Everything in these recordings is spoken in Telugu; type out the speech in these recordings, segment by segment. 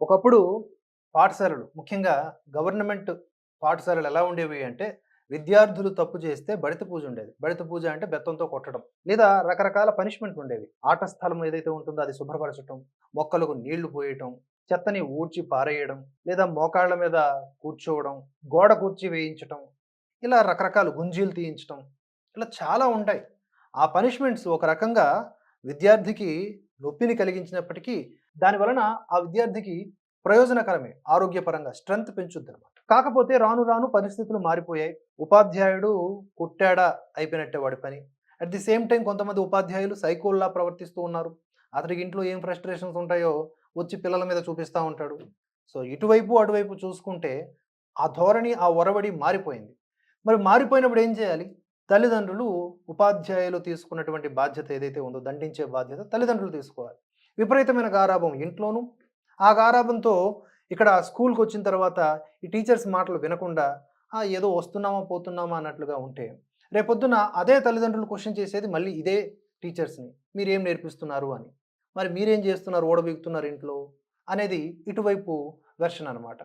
ఒకప్పుడు పాఠశాలలు ముఖ్యంగా గవర్నమెంట్ పాఠశాలలు ఎలా ఉండేవి అంటే విద్యార్థులు తప్పు చేస్తే బడిత పూజ ఉండేది. బడిత పూజ అంటే బెత్తంతో కొట్టడం లేదా రకరకాల పనిష్మెంట్ ఉండేవి. ఆట స్థలం ఏదైతే ఉంటుందో అది శుభ్రపరచడం మొక్కలకు నీళ్ళు పోయటం చెత్తని ఊడ్చి పారేయడం లేదా మోకాళ్ళ మీద కూర్చోవడం గోడ కూర్చి వేయించటం ఇలా రకరకాల గుంజీలు తీయించటం ఇలా చాలా ఉంటాయి. ఆ పనిష్మెంట్స్ ఒక రకంగా విద్యార్థికి నొప్పిని కలిగించినప్పటికీ దాని వలన ఆ విద్యార్థికి ప్రయోజనకరమే ఆరోగ్యపరంగా స్ట్రెంగ్త్ పెంచుద్ది అనమాట కాకపోతే రాను రాను పరిస్థితులు మారిపోయాయి. ఉపాధ్యాయుడు కుట్టాడా అయిపోయినట్టే వాడి పని. అట్ ది సేమ్ టైం కొంతమంది ఉపాధ్యాయులు సైకోల్లా ప్రవర్తిస్తూ ఉన్నారు. అతనికి ఇంట్లో ఏం ఫ్రస్ట్రేషన్స్ ఉంటాయో వచ్చి పిల్లల మీద చూపిస్తూ ఉంటాడు. సో ఇటువైపు అటువైపు చూసుకుంటే ఆ ధోరణి ఆ ఒరవడి మారిపోయింది. మరి మారిపోయినప్పుడు ఏం చేయాలి? తల్లిదండ్రులు ఉపాధ్యాయులు తీసుకున్నటువంటి బాధ్యత ఏదైతే ఉందో దండించే బాధ్యత తల్లిదండ్రులు తీసుకోవాలి. విపరీతమైన గారాభం ఇంట్లోనూ. ఆ గారాభంతో ఇక్కడ స్కూల్కి వచ్చిన తర్వాత ఈ టీచర్స్ మాటలు వినకుండా "ఆ, ఏదో వస్తున్నామా పోతున్నామా అన్నట్లుగా ఉంటే రేపొద్దున అదే తల్లిదండ్రులు క్వశ్చన్ చేసేది మళ్ళీ ఇదే టీచర్స్ని. మీరేం నేర్పిస్తున్నారు అని. మరి మీరేం చేస్తున్నారు? ఓడబీగుతున్నారు ఇంట్లో? అనేది ఇటువైపు వెర్షన్ అనమాట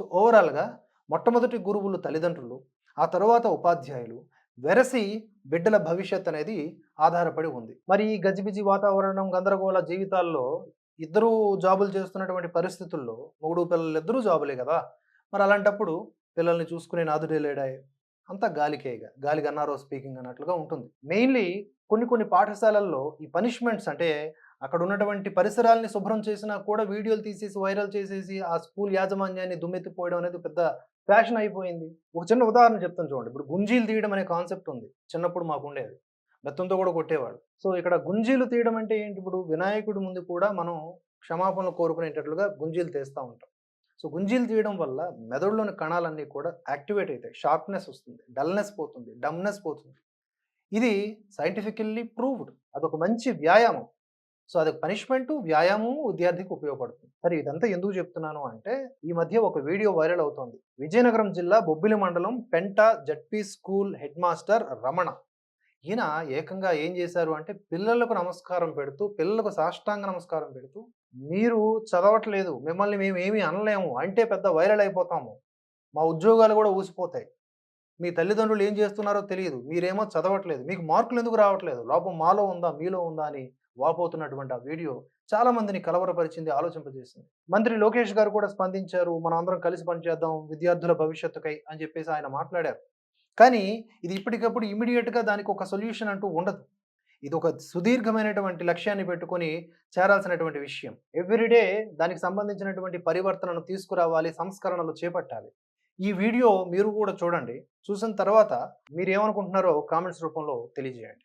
సో ఓవరాల్గా మొట్టమొదటి గురువులు తల్లిదండ్రులు ఆ తర్వాత ఉపాధ్యాయులు వెరసి బిడ్డల భవిష్యత్ అనేది ఆధారపడి ఉంది. మరి ఈ గజిబిజి వాతావరణం గందరగోళ జీవితాల్లో ఇద్దరూ జాబులు చేస్తున్నటువంటి పరిస్థితుల్లో మొగుడు పిల్లలు ఇద్దరూ జాబులే కదా! మరి అలాంటప్పుడు పిల్లల్ని చూసుకునే నాదుడే లేడాయే? అంతా గాలికేగా గాలి గన్నారో స్పీకింగ్ అన్నట్లుగా ఉంటుంది. మెయిన్లీ కొన్ని కొన్ని పాఠశాలల్లో ఈ పనిష్మెంట్స్ అంటే అక్కడ ఉన్నటువంటి పరిసరాల్ని శుభ్రం చేసినా కూడా వీడియోలు తీసేసి వైరల్ చేసేసి ఆ స్కూల్ యాజమాన్యాన్ని దుమ్మెత్తిపోయడం అనేది పెద్ద ఫ్యాషన్ అయిపోయింది. ఒక చిన్న ఉదాహరణ చెప్తాను చూడండి. ఇప్పుడు గుంజీలు తీయడం అనే కాన్సెప్ట్ ఉంది. చిన్నప్పుడు మాకు ఉండేది. బెత్తంతో కూడా కొట్టేవాడు సో ఇక్కడ గుంజీలు తీయడం అంటే ఏంటి? ఇప్పుడు వినాయకుడి ముందు కూడా మనం క్షమాపణలు కోరుకునేటట్లుగా గుంజీలు తీస్తూ ఉంటాం. సో గుంజీలు తీయడం వల్ల మెదడులోని కణాలన్నీ కూడా యాక్టివేట్ అవుతాయి. షార్ప్నెస్ వస్తుంది. డల్నెస్ పోతుంది. డమ్నెస్ పోతుంది. ఇది సైంటిఫికల్లీ ప్రూవ్డ్. అదొక మంచి వ్యాయామం. సో అది పనిష్మెంట్ వ్యాయామం విద్యార్థికి ఉపయోగపడుతుంది. సరే ఇదంతా ఎందుకు చెప్తున్నాను అంటే ఈ మధ్య ఒక వీడియో వైరల్ అవుతోంది. విజయనగరం జిల్లా బొబ్బిలి మండలం Penta ZP school headmaster Ramana. ఈయన ఏకంగా ఏం చేశారు అంటే పిల్లలకు నమస్కారం పెడుతూ పిల్లలకు సాష్టాంగ నమస్కారం పెడుతూ మీరు చదవట్లేదు మిమ్మల్ని మేము ఏమీ అనలేము అంటే పెద్ద వైరల్ అయిపోతాము. మా ఉద్యోగాలు కూడా ఊసిపోతాయి. మీ తల్లిదండ్రులు ఏం చేస్తున్నారో తెలియదు. మీరేమో చదవట్లేదు. మీకు మార్కులు ఎందుకు రావట్లేదు? లోపం మాలో ఉందా మీలో ఉందా అని వాపోతున్నటువంటి ఆ వీడియో చాలా మందిని కలవరపరిచింది ఆలోచింపజేసింది. మంత్రి లోకేష్ గారు కూడా స్పందించారు మనం అందరం కలిసి పనిచేద్దాం విద్యార్థుల భవిష్యత్తుకై అని చెప్పేసి ఆయన మాట్లాడారు. కానీ ఇది ఇప్పటికప్పుడు ఇమీడియట్గా దానికి ఒక సొల్యూషన్ అంటూ ఉండదు. ఇది ఒక సుదీర్ఘమైనటువంటి లక్ష్యాన్ని పెట్టుకొని చేరాల్సినటువంటి విషయం. ఎవ్రీడే దానికి సంబంధించినటువంటి పరివర్తనను తీసుకురావాలి సంస్కరణలు చేపట్టాలి. ఈ వీడియో మీరు కూడా చూడండి. చూసిన తర్వాత మీరు ఏమనుకుంటున్నారో కామెంట్స్ రూపంలో తెలియజేయండి.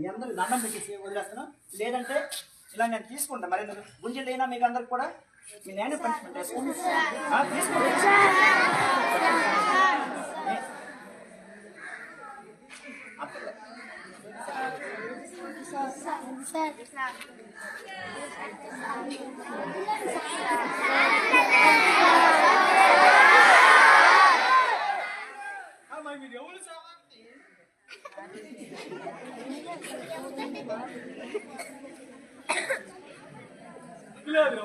మీ అందరూ దండం పెట్టేసి వదిలేస్తాను లేదంటే ఇలా నేను తీసుకుంటాను మరి ఎందుకు? గుంజలు అయినా మీకు అందరికి కూడా? మీ నేను పనిష్మెంట్ వేసుకోండి ఆ, తీసుకోండి అప్పుడు ఆ, మరి మీరు ఎవరు సార్ లేదు